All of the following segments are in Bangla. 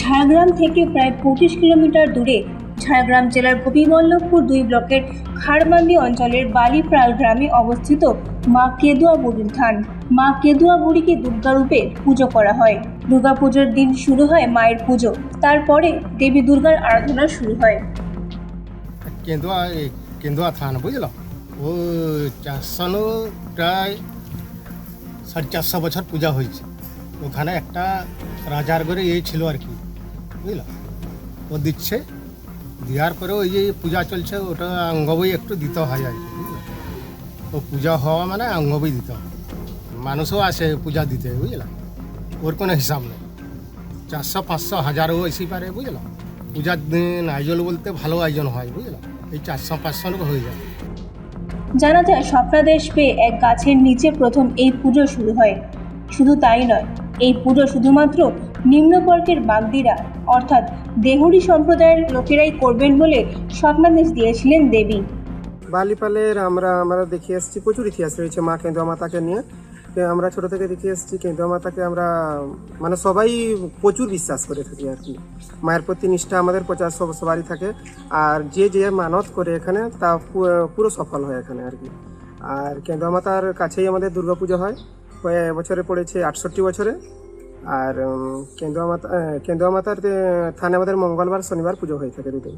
ঝাড়গ্রাম থেকে প্রায় পঁচিশ কিলোমিটার দূরে ঝাড়গ্রাম জেলার গোপীবল্লভপুর দুই ব্লকের খাড়মান্দি অঞ্চলের বালিপ্রাল গ্রামে অবস্থিত মা কেদুয়া বুড়ির থান। মা কেদুয়া বুড়িকে দুর্গারূপে পুজো করা হয়। দুর্গা পুজোর দিন শুরু হয় মায়ের পুজো। তারপরে দেবী দুর্গার আরাধনা শুরু হয়। কেন্দুয়া এই কেন্দুয়া থান, বুঝল? ও চারশো প্রায় সাড়ে চারশো বছর পূজা হয়েছে। ওখানে একটা রাজার ঘরে এই ছিল আর কি। বুঝল? ও দিচ্ছে, দেওয়ার পরে ওই যে পূজা চলছে, ওটা অঙ্গবই একটু দিতে হয় আর কি, বুঝলে? ও পূজা হওয়া মানে অঙ্গবই দিতে হয়। মানুষও আসে পূজা দিতে বুঝলাম ওর কোনো হিসাব নেই। চারশো, পাঁচশো, হাজারও এসে পারে বুঝলাম পূজার দিন আয়োজন বলতে ভালো আয়োজন হয় বুঝলাম এই চারশো পাঁচশো হয়ে যায়। জানা যায়, স্বপ্নাদেশ পেয়ে এক গাছের নিচে প্রথম এই পুজো শুরু হয়। শুধু তাই নয় এই পুজো শুধুমাত্র নিম্নবর্গের বাগদিরা, অর্থাৎ দেহুরি সম্প্রদায়ের লোকেরাই করবেন বলে স্বপ্নাদেশ দিয়েছিলেন দেবী। বালিপালের আমরা আমরা দেখে এসেছি, প্রচুর ইতিহাস রয়েছে মা কেন্দুয়া মাতাকে নিয়ে। আমরা ছোট থেকে দেখে এসেছি কেন্দুয়া মাতাকে আমরা মানে সবাই প্রচুর বিশ্বাস করে থাকি আর কি। মায়ের প্রতি নিষ্ঠা আমাদের প্রচার সব, সবারই থাকে। আর যে যে মানত করে এখানে, তা পুরো সফল হয় এখানে আর কি। আর কেন্দুয়া মাতার কাছেই আমাদের দুর্গাপুজো হয়। বছরে পড়েছে আটষট্টি বছরে। আর কেন্দুয়া মাতা কেন্দুয়া মাতার থানে আমাদের মঙ্গলবার শনিবার পুজো হয়ে থাকে দুদিন।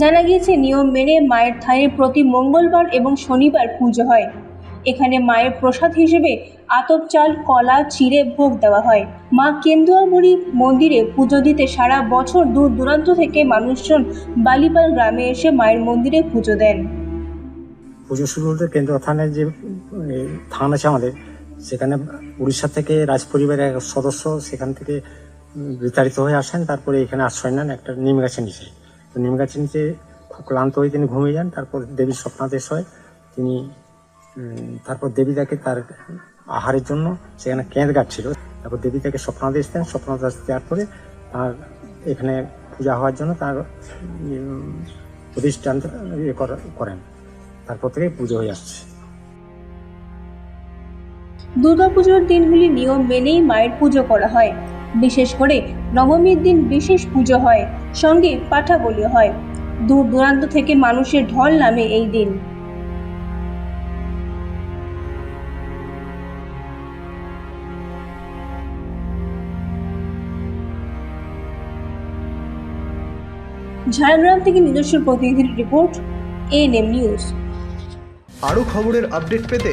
জানা গিয়েছে নিয়ম মেনে মায়ের থানে প্রতি মঙ্গলবার এবং শনিবার পুজো হয়। এখানে মায়ের প্রসাদ হিসেবে আতপ চাল কলা চিড়ে ভোগ দেওয়া হয়। মা কেন্দুয়ামুড়ি মন্দিরে পুজো দিতে সারা বছর দূর দূরান্ত থেকে মানুষজন বালিপাল গ্রামে এসে মায়ের মন্দিরে পুজো দেন। পুজো শুরু হতে কেন্দ্র থানের যে থান আছে আমাদের, সেখানে উড়িষ্যা থেকে রাজ পরিবারের এক সদস্য সেখান থেকে বিতাড়িত হয়ে আসেন, তারপরে এখানে আশ্রয় নেন একটা নিম গাছের নিচে। তো নিম গাছের নিচে খুব ক্লান্ত হয়ে তিনি ঘুমিয়ে যান, তারপর দেবীর স্বপ্নাদেশ হয়। তিনি তারপর দেবী তাকে তার আহারের জন্য সেখানে কেঁদ গাছ ছিল তারপর দেবী তাকে স্বপ্নাদেশ দেন স্বপ্নাদেশ দেওয়ার পরে তার এখানে পূজা হওয়ার জন্য তার প্রতিষ্ঠান করা- করেন। তারপর থেকে পুজো হয়ে আসছে। দুর্গাপুজোর দিনগুলি নিয়ম মেনেই মায়ের পুজো করা হয়। বিশেষ করে নবমীর দিন বিশেষ পুজো হয়, সঙ্গে পাঠা বলি হয়। দূর দূরান্ত থেকে মানুষের ঢল নামে এই দিন। ঝাড়গ্রাম থেকে নিজস্ব প্রতিনিধির রিপোর্ট এএনএম নিউজ। আরও খবরের আপডেট পেতে